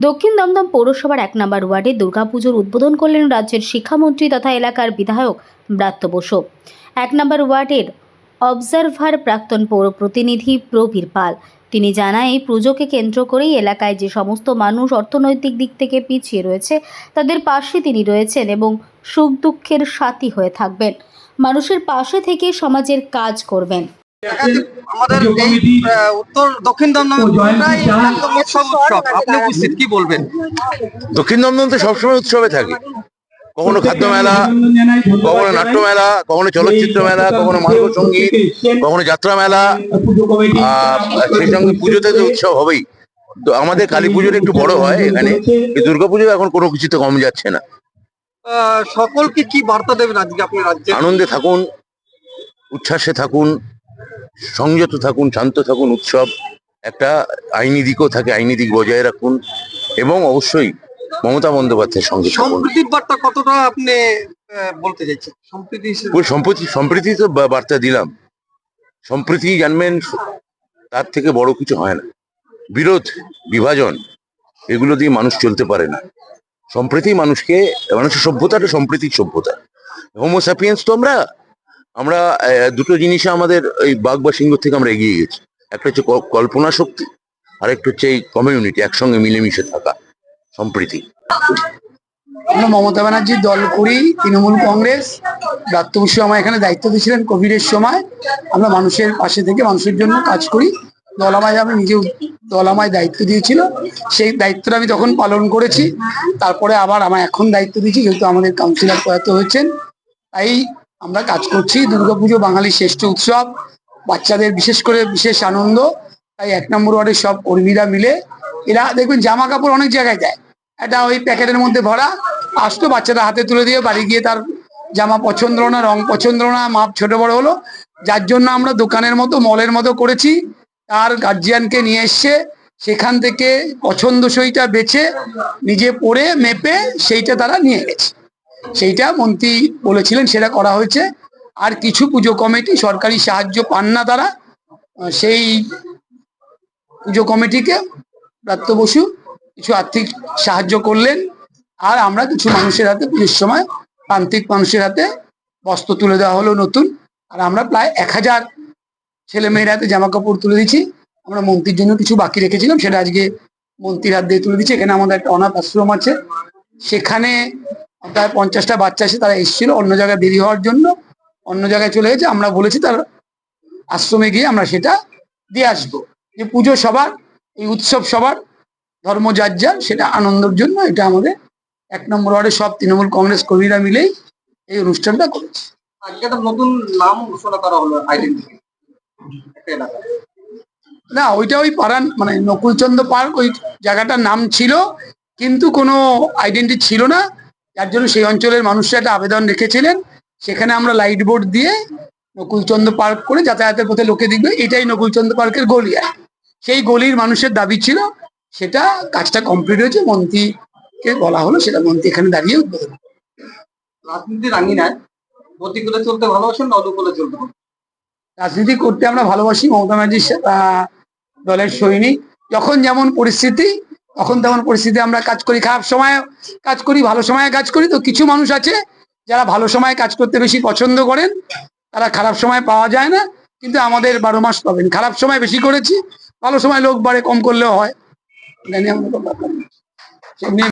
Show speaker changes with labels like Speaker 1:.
Speaker 1: দক্ষিণ দমদম পৌরসভার এক নম্বর ওয়ার্ডে দুর্গাপুজোর উদ্বোধন করলেন রাজ্যের শিক্ষামন্ত্রী তথা এলাকার বিধায়ক ব্রাত্য বসু। এক নম্বর ওয়ার্ডের অবজারভার প্রাক্তন পৌর প্রতিনিধি প্রবীর পাল। তিনি জানান, এই পুজোকে কেন্দ্র করেই এলাকায় যে সমস্ত মানুষ অর্থনৈতিক দিক থেকে পিছিয়ে রয়েছে, তাদের পাশে তিনি রয়েছেন এবং সুখ দুঃখের সাথী হয়ে থাকবেন। মানুষের পাশে থেকে সমাজের কাজ করবেন।
Speaker 2: আমাদের এই উত্তর দক্ষিণ দমদম উৎসব। উৎসব আপনি উপস্থিত কি বলবেন?
Speaker 3: দক্ষিণ দমদম তো সবসময় উৎসবে থাকে। কখনো খাদ্য মেলা কখনো নাট্য মেলা কখনো চলচ্চিত্র মেলা কখনো মার্গ সংগীত কখনো যাত্রা মেলা। আর সেই সঙ্গে পুজোতে তো উৎসব হবেই। তো আমাদের কালী পুজোটা একটু বড় হয় এখানে। দুর্গা পুজো এখন কোনো কিছুতে কম যাচ্ছে না।
Speaker 2: আহ, সকলকে কি বার্তা দেবেন আজকে আপনি রাজ্যে?
Speaker 3: আনন্দে থাকুন উচ্ছ্বাসে থাকুন সংযত থাকুন শান্ত থাকুন উৎসব একটা আইনি দিকও থাকে আইনি দিক বজায় রাখুন এবং অবশ্যই মমতা বন্দ্যোপাধ্যায়ের সঙ্গে
Speaker 2: সম্প্রীতির বার্তা কতটা আপনি বলতে চাইছেন? সম্প্রীতি
Speaker 3: সম্প্রীতি তো বার্তা দিলাম। সম্প্রীতি জানবেন তার থেকে বড় কিছু হয় না। বিরোধ বিভাজন এগুলো দিয়ে মানুষ চলতে পারে না। সম্প্রীতি মানুষকে মানুষের সভ্যতাটা সম্প্রীতির সভ্যতা। হোমোসাপিয়েন্স তো আমরা আমরা দুটো জিনিসে আমাদের এই বাঘ বা সিংহ থেকে আমরা এগিয়ে গেছি। একটা হচ্ছে কল্পনা শক্তি আর একটা হচ্ছে এই কমিউনিটি একসঙ্গে মিলেমিশে থাকা, সম্প্রীতি।
Speaker 4: আমরা মমতা ব্যানার্জির দল করি, তৃণমূল কংগ্রেস। ব্রাত্য বসু আমার এখানে দায়িত্ব দিয়েছিলেন কোভিডের সময়। আমরা মানুষের পাশে থেকে মানুষের জন্য কাজ করি। দল আমায়, আমি নিজে দল আমায় দায়িত্ব দিয়েছিল। সেই দায়িত্বটা আমি তখন পালন করেছি। তারপরে আবার আমার এখন দায়িত্ব দিয়েছি, যেহেতু আমাদের কাউন্সিলর প্রয়াত হয়েছেন। তাই আমরা কাজ করছি, দুর্গাপুজো, বাঙালির শ্রেষ্ঠ উৎসব, বাচ্চাদের বিশেষ করে বিশেষ আনন্দ, তাই এক নম্বর ওয়ার্ডের সব কর্মীরা মিলে এরা, দেখবেন জামা কাপড় অনেক জায়গায় দেয়। এটা ওই প্যাকেটের মধ্যে ভরা আসতো বাচ্চারা হাতে তুলে দিয়ে বাড়ি গিয়ে তার জামা পছন্দ না, রং পছন্দ না মাপ ছোট বড় হলো, যার জন্য আমরা দোকানের মতো, মলের মতো করেছি। তার গার্জিয়ানকে নিয়ে এসছে, সেখান থেকে পছন্দসইটা বেছে, নিজে পরে মেপে সেইটা তারা নিয়ে গেছে। সেইটা মন্ত্রী বলেছিলেন, সেটা করা হয়েছে। আর কিছু পুজো কমিটি, সরকারি সাহায্য পান না তারা। সেই পুজো কমিটিকে প্রাপ্ত বসু কিছু আর্থিক সাহায্য করলেন। আর আমরা কিছু মানুষের হাতে পুজোর সময় প্রান্তিক মানুষের হাতে বস্ত্র তুলে দেওয়া হলো নতুন। আর আমরা প্রায় এক হাজার ছেলে মেয়ের হাতে জামা কাপড় তুলে দিচ্ছি আমরা মন্ত্রীর জন্য কিছু বাকি রেখেছিলাম, সেটা আজকে মন্ত্রীর হাত দিয়ে তুলে দিচ্ছি। এখানে আমাদের একটা অনাথ আশ্রম আছে। সেখানে প্রায় পঞ্চাশটা বাচ্চা এসে তারা এসেছিল অন্য জায়গায় দেরি হওয়ার জন্য। অন্য জায়গায় চলে গেছে আমরা বলেছি তার আশ্রমে গিয়ে আমরা সেটা দিয়ে আসব। যে পুজো সবার এই উৎসব সবার ধর্ম যার যার সেটা আনন্দের জন্য এটা আমাদের এক নম্বর ওয়ার্ডে সব তৃণমূল কংগ্রেস কর্মীরা মিলেই এই অনুষ্ঠানটা করেছে।
Speaker 2: আজকে একটা নতুন নাম ঘোষণা করা হলো আইডেন্টিটি
Speaker 4: না ওইটা ওই পাড়ান মানে নকুলচন্দ্র পার্ক ওই জায়গাটার নাম ছিল কিন্তু কোনো আইডেন্টি ছিল না। যার জন্য সেই অঞ্চলের মানুষরা একটা আবেদন রেখেছিলেন। সেখানে আমরা লাইট বোর্ড দিয়ে নকুলচন্দ্র পার্ক করে যাতায়াতের পথে লোকে দেখবে এটাই নকুলচন্দ্র পার্কের গলি। আর সেই গলির মানুষের দাবি ছিল সেটা কাজটা কমপ্লিট হয়েছে মন্ত্রীকে বলা হলো সেটা মন্ত্রী এখানে দাঁড়িয়ে উদ্বোধন।
Speaker 2: রাজনীতির আঙিনায় প্রতিকূলে চলতে ভালোবাসেন না অনুকূলে চলতে
Speaker 4: রাজনীতি করতে আমরা ভালোবাসি মমতা ব্যানার্জির সা- দলের সৈনিক। যখন যেমন পরিস্থিতি তখন তেমন পরিস্থিতি, আমরা কাজ করি খারাপ সময়ে, কাজ করি, ভালো সময়ে কাজ করি। তো কিছু মানুষ আছে, যারা ভালো সময়ে কাজ করতে বেশি পছন্দ করেন, তারা খারাপ সময় পাওয়া যায় না, কিন্তু আমাদের বারো মাস পাবেন। খারাপ সময় বেশি করেছি, ভালো সময় লোক বাড়ে, কম করলেও হয়। এটা নিয়ে